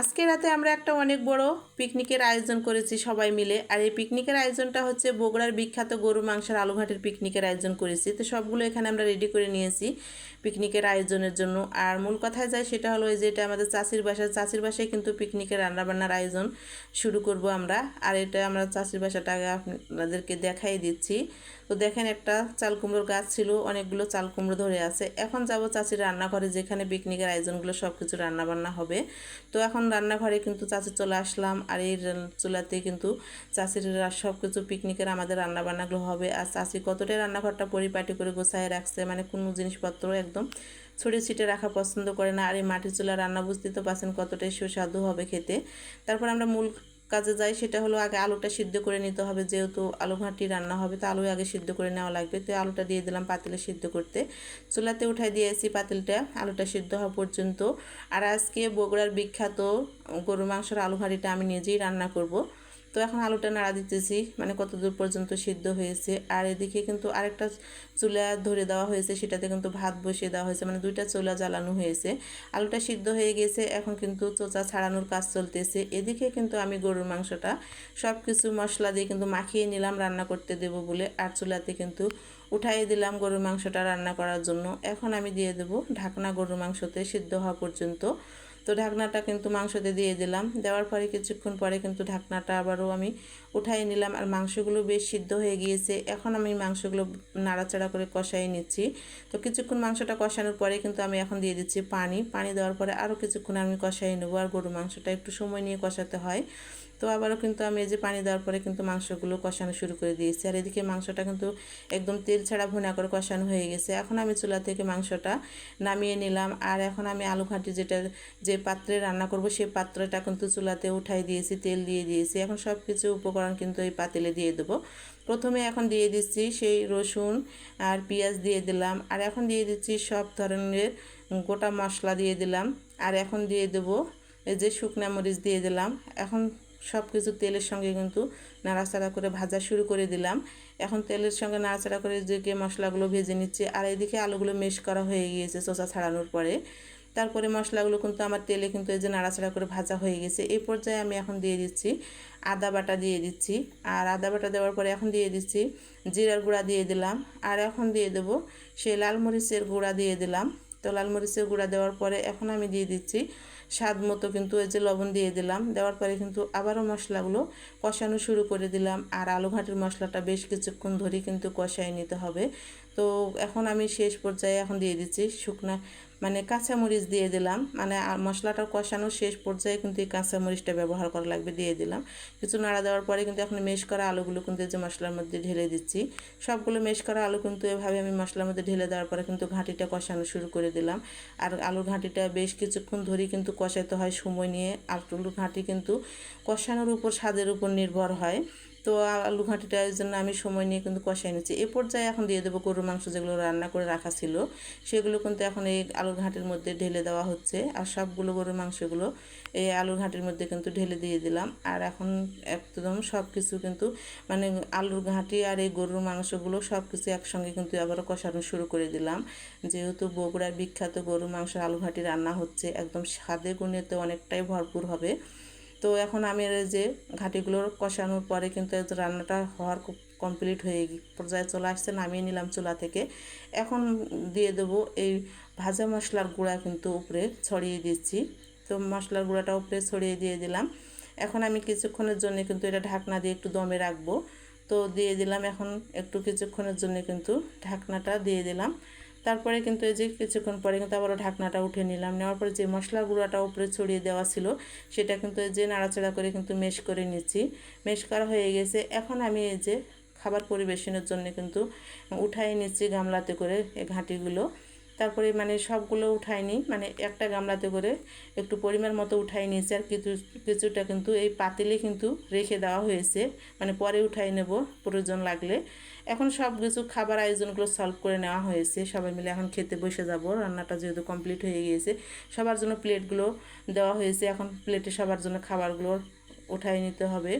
আজকে রাতে আমরা একটা অনেক বড় পিকনিকের আয়োজন করেছি সবাই মিলে, আর এই পিকনিকের আয়োজনটা হচ্ছে বগুড়ার বিখ্যাত গরু মাংসের আলুঘাটের পিকনিকের আয়োজন করেছি। তো সবগুলো এখানে আমরা রেডি করে নিয়েছি পিকনিকের আয়োজনের জন্য। আর মূল কথায় যায় সেটা হলো এই যে এটা আমাদের চাষির বাসা চাষির বাসায় কিন্তু পিকনিকের রান্নাবান্নার আয়োজন শুরু করব আমরা। আর এটা আমরা চাষির বাসাটা আপনাদেরকে দেখাই দিচ্ছি। তো দেখেন একটা চাল কুমড়োর গাছ ছিল, অনেকগুলো চাল কুমড়ো ধরে আছে। এখন যাব চাচির রান্নাঘরে, যেখানে পিকনিকের আয়োজনগুলো সব কিছু রান্নাবান্না হবে। তো এখন রান্নাঘরে কিন্তু চাচি চলে আসলাম, আর এই চুলাতে কিন্তু চাচির সব কিছু পিকনিকের আমাদের রান্নাবান্নাগুলো হবে। আর চাচি কতটাই রান্নাঘরটা পরিপাটি করে গোছায় রাখছে মানে কোনো জিনিসপত্র একদম ছড়িয়ে ছিটে রাখা পছন্দ করে না। আর এই মাটির চুলা রান্না বুঝতে তো পারছেন কতটাই সুস্বাদু হবে খেতে। তারপর আমরা মূল কাজে যায়, সেটা হলো আগে আলুটা সিদ্ধ করে নিতে হবে। যেহেতু আলু ঘাঁটি রান্না হবে, তো আলু আগে সিদ্ধ করে নেওয়া লাগবে। তো আলুটা দিয়ে দিলাম পাতিলে সিদ্ধ করতে। চুলাতে উঠাই দিয়েছি পাতিলটা, আলুটা সিদ্ধ হওয়া পর্যন্ত। আর আজকে বগুড়ার বিখ্যাত গরু মাংসের আলু ঘাঁটিটা আমি নিজেই রান্না করব। তো এখন আলুটা নাড়া দিতেছি মানে কত দূর পর্যন্ত সিদ্ধ হয়েছে। আর এদিকে কিন্তু আরেকটা চুলা ধরে দেওয়া হয়েছে, সেটাতে কিন্তু ভাত বসিয়ে দেওয়া হয়েছে মানে দুইটা চুলা জ্বালানো হয়েছে। আলুটা সিদ্ধ হয়ে গেছে, এখন কিন্তু চোচা ছাড়ানোর কাজ চলতেছে। এদিকে কিন্তু আমি গরুর মাংসটা সব কিছু মশলা দিয়ে কিন্তু মাখিয়ে নিলাম, রান্না করতে দেব বলে, আর চুলাতে কিন্তু উঠাই দিলাম গরুর মাংসটা রান্না করার জন্য। এখন আমি দিয়ে দেবো ঢাকনা গরুর মাংসতে সিদ্ধ হওয়া পর্যন্ত। তো ঢাকনাটা কিন্তু মাংসতে দিয়ে দিলাম। দেওয়ার পরে কিছুক্ষণ পরে কিন্তু ঢাকনাটা আবারও আমি উঠাই নিলাম আর মাংসগুলো বেশ সিদ্ধ হয়ে গিয়েছে। এখন আমি মাংসগুলো নাড়াচাড়া করে কষাই নিচ্ছি। তো কিছুক্ষণ মাংসটা কষানোর পরে কিন্তু আমি এখন দিয়ে দিচ্ছি পানি। পানি দেওয়ার পরে আরও কিছুক্ষণ আমি কষাই নেব আর গরু মাংসটা একটু সময় নিয়ে কষাতে হয়। তো আবারও কিন্তু আমি এই যে পানি দেওয়ার পরে কিন্তু মাংসগুলো কষানো শুরু করে দিয়েছি। আর এদিকে মাংসটা কিন্তু একদম তেল ছাড়া ভুনা করে কষানো হয়ে গেছে। এখন আমি চুলা থেকে মাংসটা নামিয়ে নিলাম। আর এখন আমি আলু ঘাঁটি যেটা, যে পাত্রে রান্না করব সেই পাত্রটা কিন্তু চুলাতে উঠাই দিয়েছি, তেল দিয়ে দিয়েছি। এখন সব কিছু উপকরণ কিন্তু এই পাতিলে দিয়ে দেবো। প্রথমে এখন দিয়ে দিচ্ছি সেই রসুন আর পেঁয়াজ দিয়ে দিলাম। আর এখন দিয়ে দিচ্ছি সব ধরনের গোটা মশলা দিয়ে দিলাম। আর এখন দিয়ে দেবো এই যে শুকনা মরিচ দিয়ে দিলাম। এখন সব কিছু তেলের সঙ্গে কিন্তু নাড়াচাড়া করে ভাজা শুরু করে দিলাম। এখন তেলের সঙ্গে নাড়াচাড়া করে যে মশলাগুলো ভেজে নিচ্ছে, আর এদিকে আলুগুলো মেশ করা হয়ে গিয়েছে চোচা ছাড়ানোর পরে। তারপরে মশলাগুলো কিন্তু আমার তেলে কিন্তু এই যে নাড়াচাড়া করে ভাজা হয়ে গেছে। এই পর্যায়ে আমি এখন দিয়ে দিচ্ছি আদা বাটা দিয়ে দিচ্ছি। আর আদা বাটা দেওয়ার পরে এখন দিয়ে দিচ্ছি জিরার গুঁড়া দিয়ে দিলাম। আর এখন দিয়ে দেবো সেই লাল মরিচের গুঁড়া দিয়ে দিলাম। তো লাল মরিচের গুঁড়া দেওয়ার পরে এখন আমি দিয়ে দিচ্ছি স্বাদ মতো কিন্তু এই যে লবণ দিয়ে দিলাম। দেওয়ার পরে কিন্তু আবারও মশলাগুলো কষানো শুরু করে দিলাম। আর আলু ঘাটের মশলাটা বেশ কিছুক্ষণ ধরে কিন্তু কষাই নিতে হবে। তো এখন আমি শেষ পর্যায়ে এখন দিয়ে দিচ্ছি শুকনা মানে কাঁচামরিচ দিয়ে দিলাম। মানে মশলাটা কষানো শেষ পর্যায়ে কিন্তু এই কাঁচামরিচটা ব্যবহার করা লাগবে দিয়ে দিলাম। কিছু নাড়া দেওয়ার পরে কিন্তু এখন মেশ করা আলুগুলো কিন্তু যে মশলার মধ্যে ঢেলে দিচ্ছি। সবগুলো মেশ করা আলু কিন্তু এভাবে আমি মশলার মধ্যে ঢেলে দেওয়ার পরে কিন্তু ঘাঁটিটা কষানো শুরু করে দিলাম। আর আলুর ঘাঁটিটা বেশ কিছুক্ষণ ধরেই কিন্তু কষাতে হয় সময় নিয়ে। আলুর ঘাঁটি কিন্তু কষানোর উপর, স্বাদের উপর নির্ভর হয়। তো আলু ঘাঁটিটার জন্য আমি সময় নিয়ে কিন্তু কষাই নিচ্ছি। এ পর্যায়ে এখন দিয়ে দেবো গরুর মাংস যেগুলো রান্না করে রাখা ছিল, সেগুলো কিন্তু এখন এই আলুর ঘাঁটির মধ্যে ঢেলে দেওয়া হচ্ছে। আর সবগুলো গরুর মাংসগুলো এই আলুর ঘাঁটির মধ্যে কিন্তু ঢেলে দিয়ে দিলাম। আর এখন একদম সব কিছু কিন্তু মানে আলুর ঘাঁটি আর এই গরুর মাংসগুলো সব কিছু একসঙ্গে কিন্তু আবারও কষানো শুরু করে দিলাম। যেহেতু বগুড়ার বিখ্যাত গরুর মাংস আলু ঘাঁটি রান্না হচ্ছে, একদম স্বাদে গুণেতে অনেকটাই ভরপুর হবে। তো এখন আমি যে ঘাটিগুলো কষানোর পরে কিন্তু রান্নাটা হওয়ার খুব কমপ্লিট হয়ে পর্যায়ে চলে আসছে, নামিয়ে নিলাম চুলা থেকে। এখন দিয়ে দেবো এই ভাজা মশলার গুঁড়া কিন্তু উপরে ছড়িয়ে দিচ্ছি। তো মশলার গুঁড়াটা উপরে ছড়িয়ে দিয়ে দিলাম। এখন আমি কিছুক্ষণের জন্য কিন্তু এটা ঢাকনা দিয়ে একটু দমে রাখব। তো দিয়ে দিলাম এখন একটু কিছুক্ষণের জন্য কিন্তু ঢাকনাটা দিয়ে দিলাম। তারপরে কিন্তু এই যে কিছুক্ষণ পরে কিন্তু আবারও ঢাকনাটা উঠে নিলাম। নেওয়ার পরে যে মশলা গুঁড়াটা উপরে ছড়িয়ে দেওয়া ছিল, সেটা কিন্তু এই যে নাড়াচাড়া করে কিন্তু মেশ করে নিচ্ছি। মেশ করা হয়ে গেছে। এখন আমি এই যে খাবার পরিবেশনের জন্য কিন্তু উঠাই নিচ্ছি গামলাতে করে এই ঘাঁটিগুলো। তারপরে মানে সবগুলো উঠাইনি মানে একটা গামলাতে করে একটু পরিমাণ মতো উঠাই নিয়েছি আর কিছু, কিছুটা কিন্তু এই পাতিলে কিন্তু রেখে দেওয়া হয়েছে মানে পরে উঠাই নেব, প্রয়োজন লাগলে। এখন সব কিছু খাবার আয়োজনগুলো সলভ করে নেওয়া হয়েছে, সবাই মিলে এখন খেতে বসে যাব, রান্নাটা যেহেতু কমপ্লিট হয়ে গিয়েছে, সবার জন্য প্লেটগুলো দেওয়া হয়েছে, এখন প্লেটে সবার জন্য খাবারগুলো উঠাই নিতে হবে।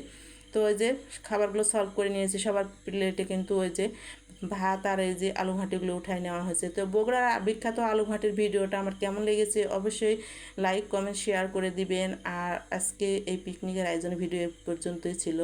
তো ওই যে খাবারগুলো সলভ করে নিয়েছি, সবার প্লেটে কিন্তু ওই যে ভাত আর এই যে আলু ঘাটিগুলো উঠাই নেওয়া হয়েছে। তো বগুড়ার বিখ্যাত আলু ঘাটির ভিডিওটা আমার কেমন লেগেছে অবশ্যই লাইক কমেন্ট শেয়ার করে দিবেন। আর আজকে এই পিকনিকের আয়োজন ভিডিও পর্যন্তই ছিল।